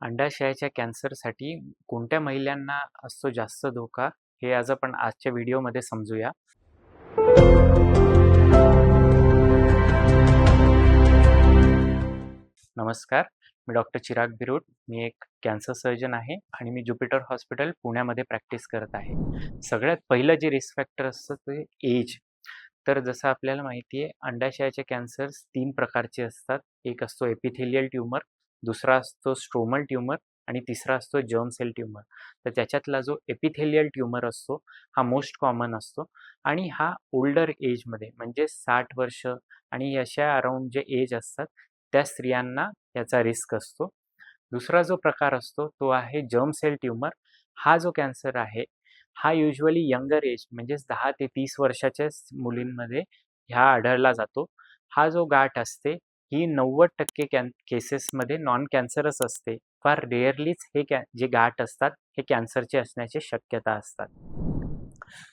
अंडाशयाच्या कॅन्सरसाठी कोणत्या महिलांना असतो जास्त धोका हे आज आपण आजच्या व्हिडिओमध्ये समजूया. नमस्कार मी डॉक्टर चिराग बिरूट मी एक कॅन्सर सर्जन आहे आणि मी ज्युपिटर हॉस्पिटल पुण्यामध्ये प्रॅक्टिस करत आहे. सगळ्यात पहिलं जे रिस्क फॅक्टर असतं ते एज तर जसं आपल्याला माहिती आहे अंडाशयाचे कॅन्सर्स तीन प्रकारचे असतात. एक असतो एपिथेलियल ट्यूमर दुसरा असतो स्ट्रोमल ट्यूमर आणि तिसरा असतो जर्म सेल ट्यूमर तर त्याच्यातला जो एपिथेलियल ट्यूमर असतो हा मोस्ट कॉमन असतो. आणि हा ओल्डर एजमध्ये म्हणजे साठ वर्ष आणि अशा अराउंड जे एज असतात त्या स्त्रियांना याचा रिस्क असतो. दुसरा जो प्रकार असतो तो आहे जर्म सेल ट्यूमर हा जो कॅन्सर आहे हा युजली यंगर एज म्हणजेच दहा ते तीस वर्षाच्या मुलींमध्ये ह्या आढळला जातो. हा जो गाठ असते ही नव्वद टक्के कॅन केसेसमध्ये नॉन कॅन्सरच असते. फार रेअरलीच हे कॅ जे गाठ असतात हे कॅन्सरचे असण्याची शक्यता असतात.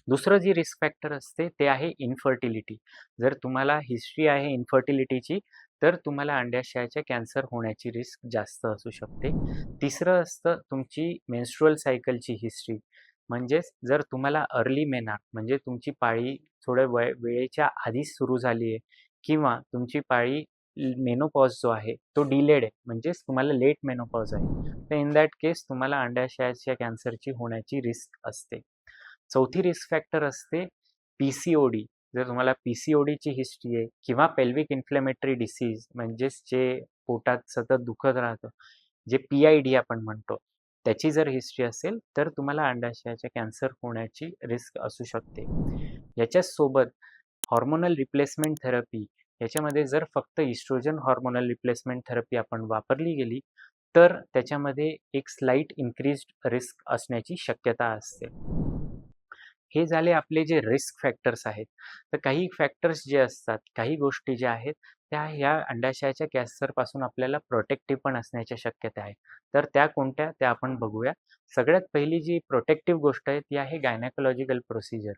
दुसरं जी रिस्क फॅक्टर असते ते आहे इन्फर्टिलिटी जर तुम्हाला हिस्ट्री आहे इन्फर्टिलिटीची तर तुम्हाला अंड्याशयाच्या कॅन्सर होण्याची रिस्क जास्त असू शकते. तिसरं असतं तुमची मेन्स्ट्रुअल सायकलची हिस्ट्री म्हणजेच जर तुम्हाला अर्ली मेनार म्हणजे तुमची पाळी थोड्या वय वेळेच्या आधीच सुरू झाली आहे किंवा तुमची पाळी मेनोपॉज जो आहे तो डिलेड आहे. म्हणजेच तुम्हाला लेट मेनोपॉज आहे. तर इन दॅट केस तुम्हाला अंडाशयाच्या कॅन्सरची होण्याची रिस्क असते. चौथी रिस्क फॅक्टर असते पी सी ओ डी जर तुम्हाला पी सी ओ डीची हिस्ट्री आहे किंवा पेल्विक इन्फ्लेमेटरी डिसीज म्हणजेच जे पोटात सतत दुखत राहतं जे पी आय डी आपण म्हणतो त्याची जर हिस्ट्री असेल तर तुम्हाला अंडाशयाच्या कॅन्सर होण्याची रिस्क असू शकते. याच्यासोबत हॉर्मोनल रिप्लेसमेंट थेरपी याच्यामध्ये जर फक्त इस्ट्रोजन हॉर्मोनल रिप्लेसमेंट थेरपी आपण वापरली गेली तर त्याच्यामध्ये एक स्लाईट इन्क्रीज रिस्क असण्याची शक्यता असते. हे झाले आपले जे रिस्क फॅक्टर्स आहेत. तर काही फॅक्टर्स जे असतात काही गोष्टी ज्या आहेत त्या ह्या अंडाशयाच्या कॅन्सरपासून आपल्याला प्रोटेक्टिव्ह पण असण्याच्या शक्यता आहे. तर त्या कोणत्या? त्या आपण बघूया. सगळ्यात पहिली जी प्रोटेक्टिव्ह गोष्ट आहे ती आहे गायनॅकोलॉजिकल प्रोसिजर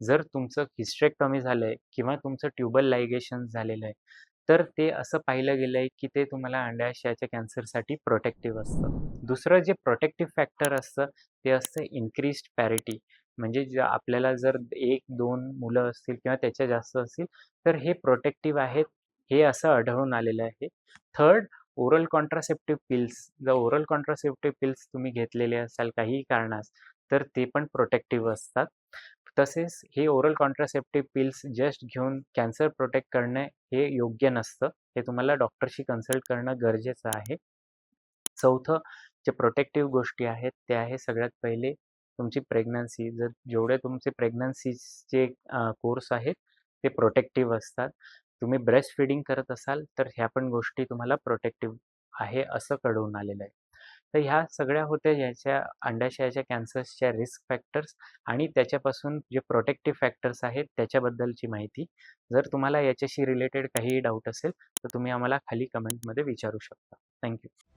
जर तुमचं हिस्ट्रेक्टॉमी झालं आहे किंवा तुमचं ट्युबल लायगेशन झालेलं आहे तर ते असं पाहिलं गेलं आहे की ते तुम्हाला अंडाशयाच्या कॅन्सरसाठी प्रोटेक्टिव्ह असतं. दुसरं जे प्रोटेक्टिव्ह फॅक्टर असतं ते असतं इन्क्रीज्ड पॅरिटी म्हणजे ज आपल्याला जर एक दोन मुलं असतील किंवा त्याच्या जास्त असतील तर हे प्रोटेक्टिव्ह आहेत हे असं आढळून आलेलं आहे. थर्ड ओरल कॉन्ट्रासेप्टिव्ह पिल्स जर ओरल कॉन्ट्रासेप्टिव्ह पिल्स तुम्ही घेतलेले असाल काही कारणास तर ते पण प्रोटेक्टिव्ह असतात. तसेच हे ओरल कॉन्ट्रासेप्टिव्ह पिल्स जस्ट घेऊन कॅन्सर प्रोटेक्ट करणे हे योग्य नसतं. हे तुम्हाला डॉक्टरशी कन्सल्ट करणं गरजेचं आहे. चौथं जे प्रोटेक्टिव्ह गोष्टी आहेत ते आहे सगळ्यात पहिले तुमची प्रेग्नन्सी जर जेवढे तुमचे प्रेग्नन्सीचे कोर्स आहेत ते प्रोटेक्टिव्ह असतात. तुम्ही ब्रेस्ट फिडिंग करत असाल तर ह्या पण गोष्टी तुम्हाला प्रोटेक्टिव्ह आहे असं कळवून आलेलं आहे. तर ह्या सगळ्या होत्या याच्या अंडाशयाच्या कॅन्सर्सच्या रिस्क फॅक्टर्स आणि त्याच्यापासून जे प्रोटेक्टिव्ह फॅक्टर्स आहेत त्याच्याबद्दलची माहिती. जर तुम्हाला याच्याशी रिलेटेड काहीही डाऊट असेल तर तुम्ही आम्हाला खाली कमेंटमध्ये विचारू शकता. थँक्यू.